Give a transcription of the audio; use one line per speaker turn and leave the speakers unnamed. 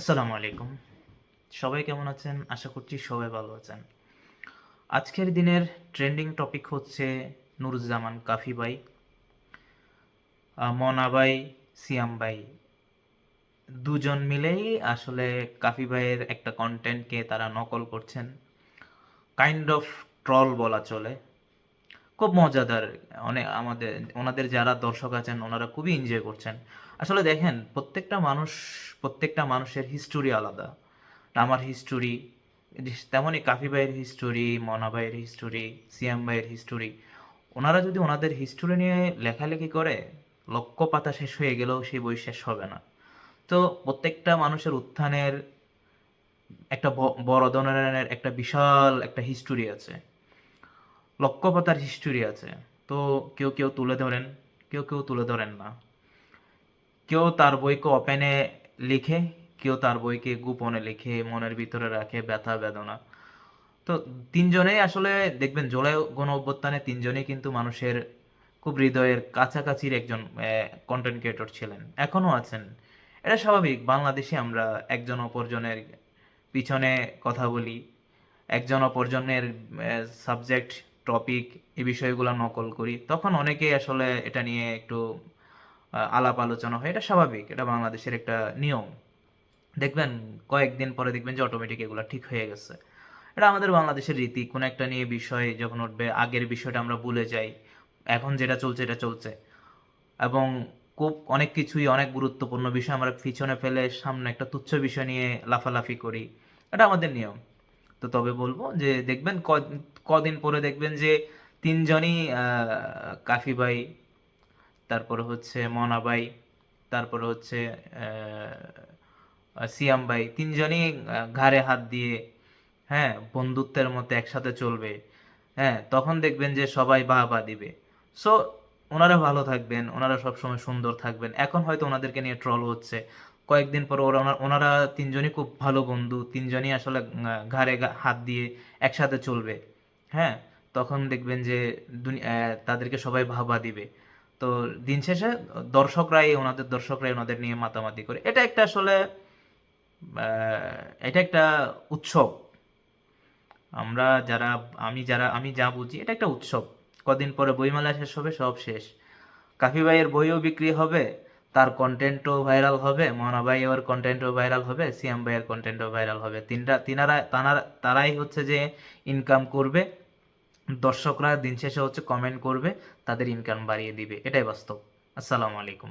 আসসালামু আলাইকুম। সবাই কেমন আছেন? আশা করছি সবাই ভালো আছেন। আজকের দিনের ট্রেন্ডিং টপিক হচ্ছে নুরুজ্জামান কাফি ভাই আহ, মনা ভাই সিয়াম ভাই। দুজন মিলেই আসলে কাফি ভাইয়ের একটা কন্টেন্টকে তারা নকল করছেন। কাইন্ড অফ ট্রল বলা চলে। খুব মজাদার। অনেক আমাদের, ওনাদের যারা দর্শক আছেন, ওনারা খুবই এনজয় করছেন। আসলে দেখেন, প্রত্যেকটা মানুষ, প্রত্যেকটা মানুষের হিস্টোরি আলাদা। আমার হিস্টোরি তেমনই কাফি ভাইয়ের হিস্টোরি মনা ভাইয়ের হিস্টোরি সিয়াম ভাইয়ের হিস্টোরি ওনারা যদি ওনাদের হিস্টোরি নিয়ে লেখালেখি করে লক্ষ পাতা শেষ হয়ে গেলেও সেই বই শেষ হবে না। তো প্রত্যেকটা মানুষের উত্থানের একটা বড় ধরনের একটা বিশাল একটা হিস্টোরি আছে। লক্ষ পাতার হিস্টোরি আছে। তো কেউ কেউ তুলে ধরেন, কেউ কেউ তুলে ধরেন না। কেউ তার বইকে ওপেনে লিখে, কেউ তার বইকে গোপনে লিখে, মনের ভিতরে রাখে, ব্যথা, বেদনা। তো তিনজনেই আসলে দেখবেন জুলাই গণ অভ্যুত্থানে তিনজনেই কিন্তু মানুষের খুব হৃদয়ের কাছাকাছির একজন কন্টেন্ট ক্রিয়েটর ছিলেন। এখনও আছেন। এটা স্বাভাবিক, বাংলাদেশে আমরা একজন অপরজনের পিছনে কথা বলি, একজন অপরজনের সাবজেক্ট টপিক এই বিষয়গুলো নকল করি, তখন অনেকেই আসলে এটা নিয়ে একটু আলাপ আলোচনা হয়। এটা স্বাভাবিক, এটা বাংলাদেশের একটা নিয়ম। দেখবেন, কয়েকদিন পরে দেখবেন যে অটোমেটিক এগুলো ঠিক হয়ে গেছে। এটা আমাদের বাংলাদেশের রীতি। কোনো একটা নিয়ে বিষয় যখন উঠবে, আগের বিষয়টা আমরা ভুলে যাই। এখন যেটা চলছে, এটা চলছে। এবং খুব অনেক কিছুই অনেক গুরুত্বপূর্ণ বিষয় আমরা পিছনে ফেলে সামনে একটা তুচ্ছ বিষয় নিয়ে লাফালাফি করি। এটা আমাদের নিয়ম। তো তবে বলব যে দেখবেন কদিন পরে দেখবেন যে তিনজনই কাফি ভাই, তারপরে হচ্ছে মনা ভাই, তারপরে হচ্ছে সিয়াম ভাই, তিনজনই ঘাড়ে হাত দিয়ে হ্যাঁ বন্ধুত্বের মতো একসাথে চলবে হ্যাঁ তখন দেখবেন যে সবাই বাহ বাহ দিবে। সো ওনারা ভালো থাকবেন, ওনারা সবসময় সুন্দর থাকবেন। এখন হয়তো ওনাদেরকে নিয়ে ট্রল হচ্ছে। কয়েকদিন পর ওরা, ওনারা তিনজনই খুব ভালো বন্ধু, তিনজনই আসলে ঘাড়ে হাত দিয়ে একসাথে চলবে। হ্যাঁ তখন দেখবেন যে তাদেরকে সবাই ভাবা দিবে। তো দিন শেষে দর্শকরাই, ওনাদের দর্শকরাই ওনাদের নিয়ে মাতামাতি করে। এটা একটা আসলে এটা একটা উৎসব। আমরা যারা, আমি যারা, আমি যা বুঝি, এটা একটা উৎসব। কদিন পরে বইমেলা শেষ হবে, সব শেষ। কাফি ভাইয়ের বইও বিক্রি হবে, তার কন্টেন্টও ভাইরাল হবে, মনা ওর কন্টেন্টও ভাইরাল হবে, সিয়াম ভাইয়ের কন্টেন্টও ভাইরাল হবে। তিনটা, তিনারা, তানারা, তারাই হচ্ছে যে ইনকাম করবে। দর্শকরা দিন শেষে হচ্ছে কমেন্ট করবে তাদের ইনকাম বাড়িয়ে দিবে এটাই বাস্তব। আসসালামু আলাইকুম।